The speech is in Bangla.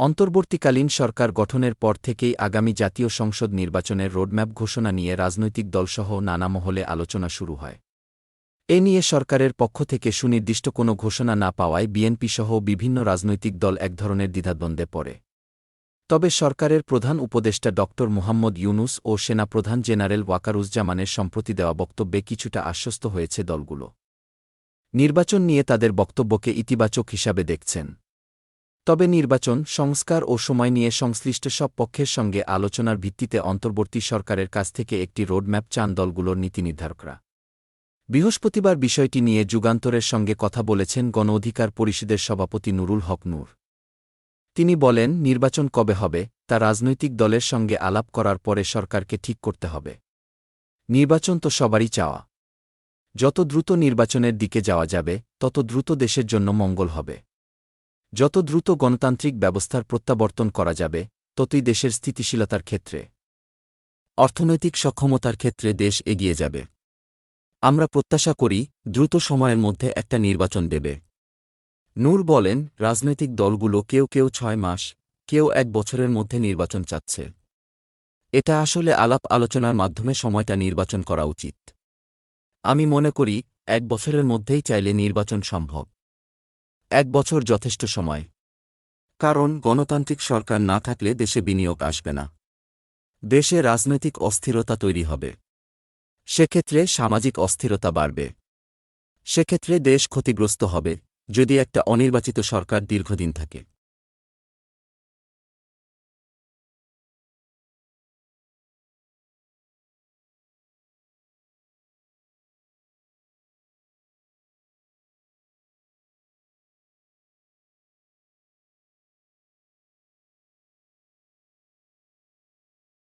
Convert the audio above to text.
অন্তর্বর্তীকালীন সরকার গঠনের পর থেকেই আগামী জাতীয় সংসদ নির্বাচনের রোডম্যাপ ঘোষণা নিয়ে রাজনৈতিক দলসহ নানা মহলে আলোচনা শুরু হয়। এ নিয়ে সরকারের পক্ষ থেকে সুনির্দিষ্ট কোনো ঘোষণা না পাওয়ায় বিএনপিসহ বিভিন্ন রাজনৈতিক দল এক ধরনের দ্বিধাদ্বন্দ্বে পড়ে। তবে সরকারের প্রধান উপদেষ্টা ড. মুহাম্মদ ইউনুস ও সেনাপ্রধান জেনারেল ওয়াকারুজ্জামানের সম্প্রতি দেওয়া বক্তব্যে কিছুটা আশ্বস্ত হয়েছে দলগুলো। নির্বাচন নিয়ে তাদের বক্তব্যকে ইতিবাচক হিসাবে দেখছেন। তবে নির্বাচন, সংস্কার ও সময় নিয়ে সংশ্লিষ্ট সব পক্ষের সঙ্গে আলোচনার ভিত্তিতে অন্তর্বর্তী সরকারের কাছ থেকে একটি রোডম্যাপ চান দলগুলোর নীতি নির্ধারকরা। বৃহস্পতিবার বিষয়টি নিয়ে যুগান্তরের সঙ্গে কথা বলেছেন গণ অধিকার পরিষদের সভাপতি নুরুল হক নূর। তিনি বলেন, নির্বাচন কবে হবে, তা রাজনৈতিক দলের সঙ্গে আলাপ করার পরে সরকারকে ঠিক করতে হবে। নির্বাচন তো সবারই চাওয়া। যত দ্রুত নির্বাচনের দিকে যাওয়া যাবে, তত দ্রুত দেশের জন্য মঙ্গল হবে। যত দ্রুত গণতান্ত্রিক ব্যবস্থার প্রত্যাবর্তন করা যাবে, ততই দেশের স্থিতিশীলতার ক্ষেত্রে, অর্থনৈতিক সক্ষমতার ক্ষেত্রে দেশ এগিয়ে যাবে। আমরা প্রত্যাশা করি, দ্রুত সময়ের মধ্যে একটা নির্বাচন দেবে। নূর বলেন, রাজনৈতিক দলগুলো কেউ কেউ ছয় মাস, কেউ এক বছরের মধ্যে নির্বাচন চাচ্ছে। এটা আসলে আলাপ আলোচনার মাধ্যমে সময়টা নির্বাচন করা উচিত। আমি মনে করি, এক বছরের মধ্যেই চাইলে নির্বাচন সম্ভব। এক বছর যথেষ্ট সময়। কারণ গণতান্ত্রিক সরকার না থাকলে দেশে বিনিয়োগ আসবে না। দেশে রাজনৈতিক অস্থিরতা তৈরি হবে। সেক্ষেত্রে সামাজিক অস্থিরতা বাড়বে। সেক্ষেত্রে দেশ ক্ষতিগ্রস্ত হবে, যদি একটা অনির্বাচিত সরকার দীর্ঘদিন থাকে।